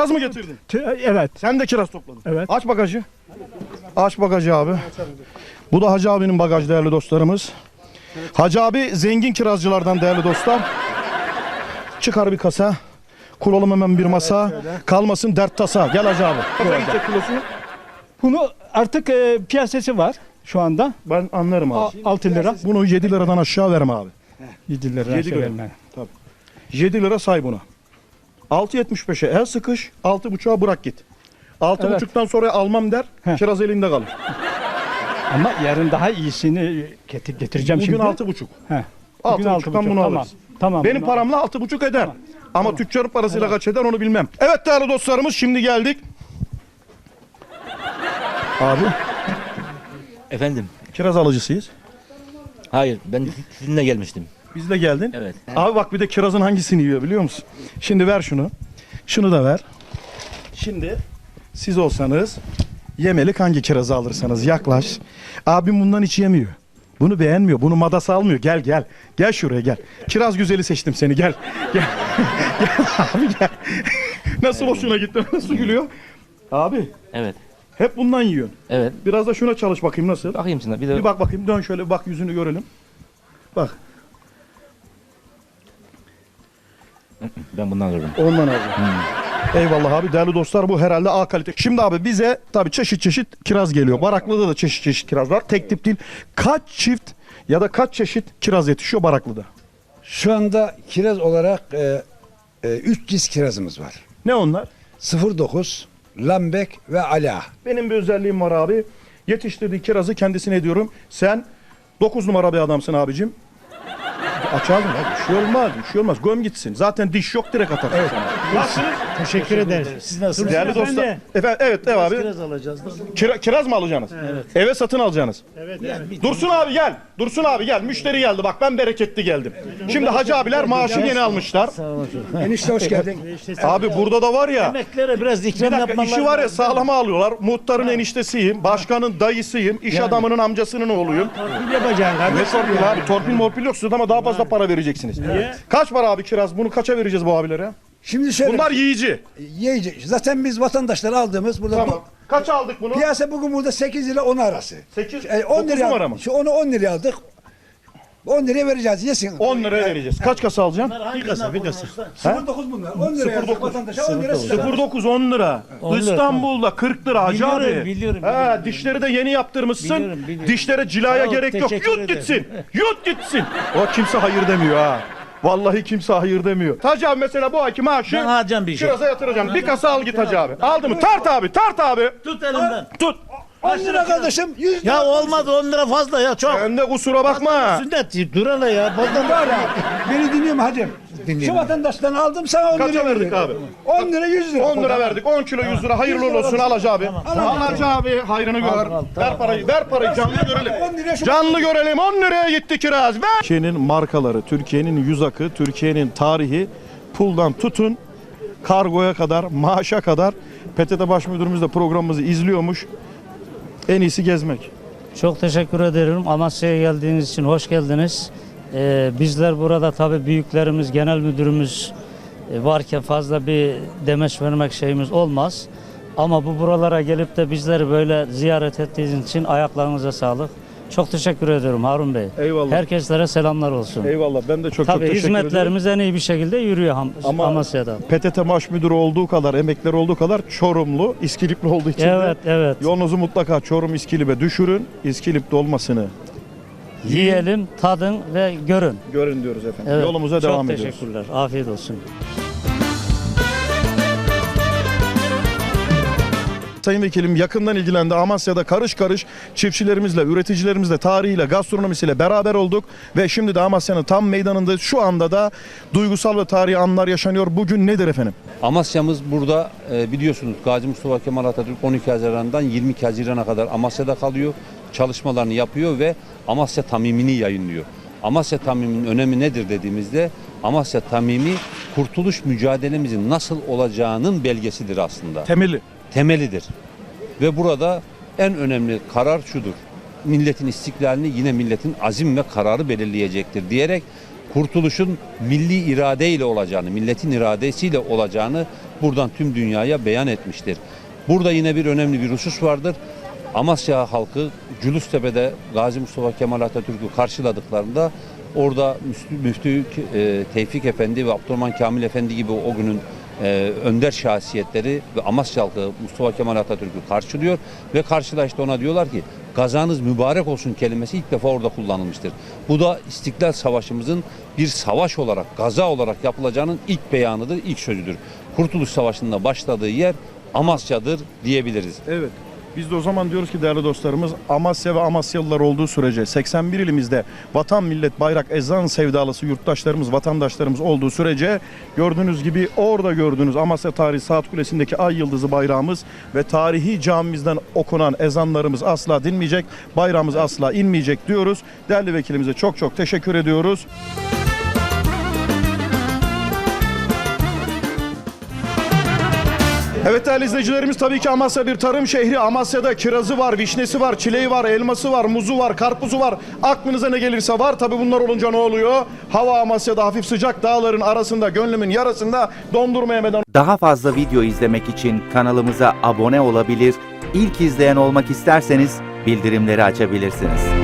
Kiraz mı getirdin? Evet. Sen de kiraz topladın. Evet. Aç bagajı. Aç bagajı abi. Bu da Hacı abinin bagaj değerli dostlarımız. Hacı abi zengin kirazcılardan değerli dostlar. Çıkar bir kasa. Kuralım hemen bir masa. Kalmasın dert tasa. Gel Hacı abi. Kaça gidecek kilosu? Bunu artık e, piyasası var şu anda. Ben anlarım abi. 6 lira. Bunu 7 liradan aşağı verme abi. 7 lira. Yedi şey lira. vermem. 7 lira say buna. 6.75'e el sıkış. 6.5'a bırak git. 6.5'tan sonra almam der. Heh. Kiraz elinde kalır. Ama yarın daha iyisini getir, getireceğim Bugün şimdi. 6.5. Heh. Altı Bugün buçuktan altı buçuk. bunu tamam. alırız. Tamam. Benim bunu- paramla altı buçuk eder. Ama tüccarın parasıyla kaç eder onu bilmem. Evet değerli dostlarımız şimdi geldik. Abi Efendim? kiraz alıcısıyız. Hayır, ben sizinle gelmiştim. Bizle geldin. Evet. Abi bak bir de kirazın hangisini yiyor biliyor musun? Şimdi ver şunu. Şunu da ver. Şimdi siz olsanız yemelik hangi kirazı alırsanız yaklaş. Abim bundan hiç yemiyor. Bunu beğenmiyor. Bunu madası almıyor. Gel gel. Gel şuraya gel. Kiraz güzeli seçtim seni. Gel. Gel. gel abi gel. Nasıl hoşuna gitti? Nasıl gülüyor? Abi Evet. hep bundan yiyorsun. Evet. Biraz da şuna çalış bakayım nasıl? Bakayım sana bir de. Bir bak bakayım. Dön şöyle bak yüzünü görelim. Bak. Ben bundan alırım. Ondan abi. Eyvallah abi değerli dostlar bu herhalde A kalite. Şimdi abi bize tabii çeşit çeşit kiraz geliyor. Baraklı'da da çeşit çeşit kiraz var. Tek tip değil. Kaç çift ya da kaç çeşit kiraz yetişiyor Baraklı'da? Şu anda kiraz olarak 3 cins kirazımız var. Ne onlar? 09, Lambek ve Ala. Benim bir özelliğim var abi. Yetiştirdiği kirazı kendisine ediyorum. Sen 9 numara bir adamsın abicim. Aç ağzını hadi. Bir şey olmaz, bir şey olmaz. Göm gitsin. Zaten diş yok direkt atar. Evet. Nasılsınız? Teşekkür ederiz. Siz nasılsınız? Değerli dostlar. Efendim, evet, ev abi. Kiraz alacağız. Kira- kiraz mı alacaksınız? Evet. Eve satın alacaksınız. Evet, evet. Dursun abi gel. Dursun abi gel. Müşteri geldi. Bak ben bereketli geldim. Şimdi hacı abiler maaşını yeni almışlar. Enişte hoş geldin. Abi burada da var ya. Emeklere biraz Bir ikram dakika yapmaları işi var ya sağlama alıyorlar. Muhtarın eniştesiyim. Başkanın dayısıyım. iş adamının amcasının oğluyum. Torpil yapacaksın Ne kardeşim. torpil abi? Torpil morpil yok. Siz ama daha fazla para vereceksiniz. Kaç para abi kiraz? Bunu kaça vereceğiz bu abilere? Şimdi şöyle Bunlar yiyici. yiyici. Zaten biz vatandaşlar aldığımız burada Tamam. Kaç aldık bunu? bu, piyasa bugün burada 8 ile 10 arası. 8, E, 10 9 liraya mı? Şu onu 10 liraya aldık. 10 liraya vereceğiz yesin. 10 liraya vereceğiz. Kaç kasa alacaksın? Bir kasa, bir kasa. 09 bunlar. 10 liraya 09. vatandaşa 10 lira size. 09 10 lira. 10 lira, İstanbul'da 40 lira hacı Biliyorum, abi. biliyorum, He, biliyorum. dişleri de yeni yaptırmışsın. Biliyorum, biliyorum. Dişlere cilaya Sağ ol, gerek yok. teşekkür Yut ederim. gitsin. Yut gitsin. O kimse hayır demiyor ha. Vallahi kimse hayır demiyor. Hacı abi mesela bu ayki maaşı Ben alacağım bir şey. kiraza yatıracağım. Bir kasa al git hacı abi. Aldı mı? Tart abi, tart abi. Tut elimden. Tut. 10 lira kardeşim 100 lira. Ya olmadı 10 lira fazla ya çok. Hem de kusura bakma. Sünnet dur hele ya. Fazla Var ya, Beni dinliyor mu hacım? Şu vatandaştan aldım sana 10 Kaça lira verdik abi? 10 lira 100 lira. 10 lira verdik. 10 kilo 100 lira. Hayırlı olsun al hacı abi. Al hacı abi. Hayrını gör. Ver parayı. Ver parayı. Canlı görelim. 10 liraya şu Canlı görelim 10 liraya gitti kiraz. Ver. Türkiye'nin markaları, Türkiye'nin yüz akı, Türkiye'nin tarihi puldan tutun kargoya kadar, maaşa kadar PTT Baş Müdürümüz de programımızı izliyormuş. En iyisi gezmek. Çok teşekkür ederim. Amasya'ya geldiğiniz için hoş geldiniz. Ee, bizler burada tabii büyüklerimiz, genel müdürümüz e, varken fazla bir demeç vermek şeyimiz olmaz. Ama bu buralara gelip de bizleri böyle ziyaret ettiğiniz için ayaklarınıza sağlık. Çok teşekkür ediyorum Harun Bey. Eyvallah. Herkeslere selamlar olsun. Eyvallah ben de çok çok Tabii teşekkür ederim. hizmetlerimiz en iyi bir şekilde yürüyor Ham- Ama- Amasya'da. PTT Baş Müdürü olduğu kadar, emekleri olduğu kadar Çorumlu, İskilipli olduğu için de Evet, evet. yolunuzu mutlaka Çorum İskilip'e düşürün. İskilip dolmasını Yiyelim, tadın ve görün. görün diyoruz efendim. Evet. Yolumuza devam Çok ediyoruz. teşekkürler. Afiyet olsun. Sayın Vekilim yakından ilgilendi. Amasya'da karış karış çiftçilerimizle, üreticilerimizle, tarihiyle, gastronomisiyle beraber olduk. Ve şimdi de Amasya'nın tam meydanında şu anda da duygusal ve tarihi anlar yaşanıyor. Bugün nedir efendim? Amasya'mız burada e, biliyorsunuz Gazi Mustafa Kemal Atatürk 12 Haziran'dan 22 Haziran'a kadar Amasya'da kalıyor. Çalışmalarını yapıyor ve Amasya Tamimini yayınlıyor. Amasya Tamimi'nin önemi nedir dediğimizde Amasya Tamimi kurtuluş mücadelemizin nasıl olacağının belgesidir aslında Temeli. temelidir. Ve burada en önemli karar şudur. Milletin istiklalini yine milletin azim ve kararı belirleyecektir diyerek kurtuluşun milli iradeyle olacağını, milletin iradesiyle olacağını buradan tüm dünyaya beyan etmiştir. Burada yine bir önemli bir husus vardır. Amasya halkı Culustepe'de Gazi Mustafa Kemal Atatürk'ü karşıladıklarında orada Müftü e, Tevfik Efendi ve Abdurrahman Kamil Efendi gibi o günün e, önder şahsiyetleri ve Amasya halkı Mustafa Kemal Atatürk'ü karşılıyor ve karşılaştı ona diyorlar ki gazanız mübarek olsun kelimesi ilk defa orada kullanılmıştır. Bu da İstiklal Savaşımızın bir savaş olarak, gaza olarak yapılacağının ilk beyanıdır, ilk sözüdür. Kurtuluş Savaşı'nda başladığı yer Amasya'dır diyebiliriz. Evet. Biz de o zaman diyoruz ki değerli dostlarımız Amasya ve Amasyalılar olduğu sürece 81 ilimizde vatan millet bayrak ezan sevdalısı yurttaşlarımız vatandaşlarımız olduğu sürece gördüğünüz gibi orada gördüğünüz Amasya Tarihi Saat Kulesi'ndeki ay yıldızı bayrağımız ve tarihi camimizden okunan ezanlarımız asla dinmeyecek bayrağımız asla inmeyecek diyoruz. Değerli vekilimize çok çok teşekkür ediyoruz. Evet değerli izleyicilerimiz tabii ki Amasya bir tarım şehri. Amasya'da kirazı var, vişnesi var, çileği var, elması var, muzu var, karpuzu var. Aklınıza ne gelirse var. Tabii bunlar olunca ne oluyor? Hava Amasya'da hafif sıcak dağların arasında, gönlümün yarasında dondurma yemeden Daha fazla video izlemek için kanalımıza abone olabilir, ilk izleyen olmak isterseniz bildirimleri açabilirsiniz.